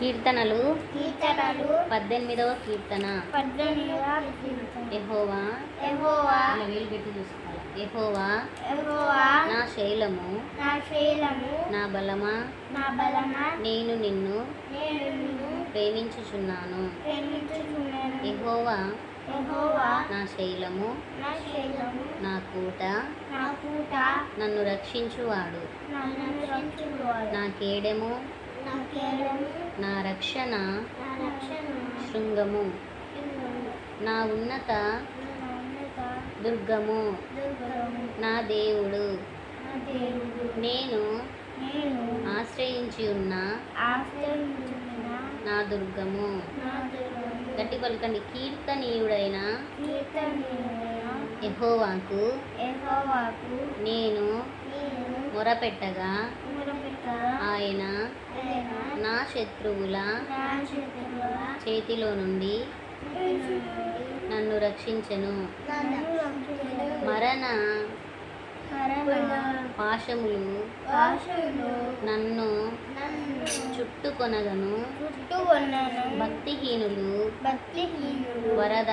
కీర్తనలు. కీర్తనలు. పద్దెనిమిదవ కీర్తన. ఎహోవా ఇలా వేలు పెట్టి చూసుకోవాలి? ఎహోవా యెహోవా. నా శైలము. నా శైలము. నా బలమా? నా బలమా? నేను నిన్ను నేను నిన్ను ప్రేమించుచున్నాను. ప్రేమించుచున్నాను. ఎహోవా యెహోవా. నా శైలము. నా శైలము. నా కూట. నా పూట నన్ను రక్షించువాడు. నన్ను రక్షించువాడు. నా కేడెము. నా రక్షణ. శృంగము. నా ఉన్నత. దుర్గము. నా దేవుడు. నేను ఆశ్రయించి ఉన్న నా దుర్గము. గట్టి పలకండి. కీర్తనీయుడైన ఎహోవాకు నేను మొరపెట్టగా ఆయన నా శత్రువుల చేతుల నుండి నన్ను రక్షించెను. మరణ పాశములు నన్ను చుట్టుకొనగను. భక్తిహీనులు వరద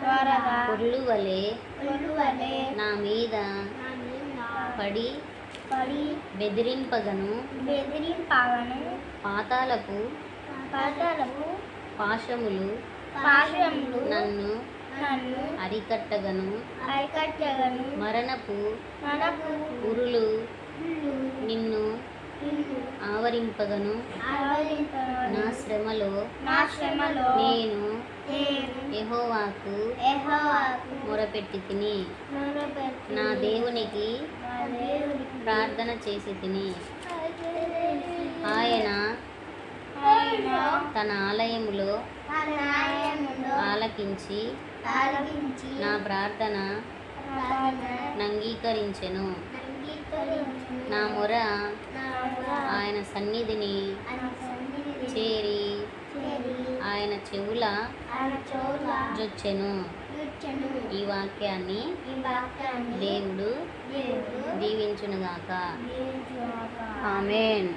త్వరగా పొర్లు వలె కొలువలే నా మీద నా మీద పడి పడి బెదిరింపగను. బెదిరింపగను. పాతాలపు పాతాలకు పాశములు పాశములు నన్ను నన్ను అరికట్టగను. అరికట్టగను. మరణపు మనకు ఉరులు నిన్ను ఆవరింపగను. నా శ్రమలో నా శ్రమలో నేను యెహోవాకు యెహోవాకు మొరపెట్టి తిని మొరపెట్టి నా దేవునికి నా దేవునికి ప్రార్థన చేసి తిని ఆయన తన ఆలయములో ఆలకించి నా ప్రార్థన అంగీకరించెను. నా మొర ఆయన సన్నిధిని చేరి చెవుల జొచ్చెను. ఈ వాక్యాన్ని దేవుడు దీవించునుగాక. ఆమెన్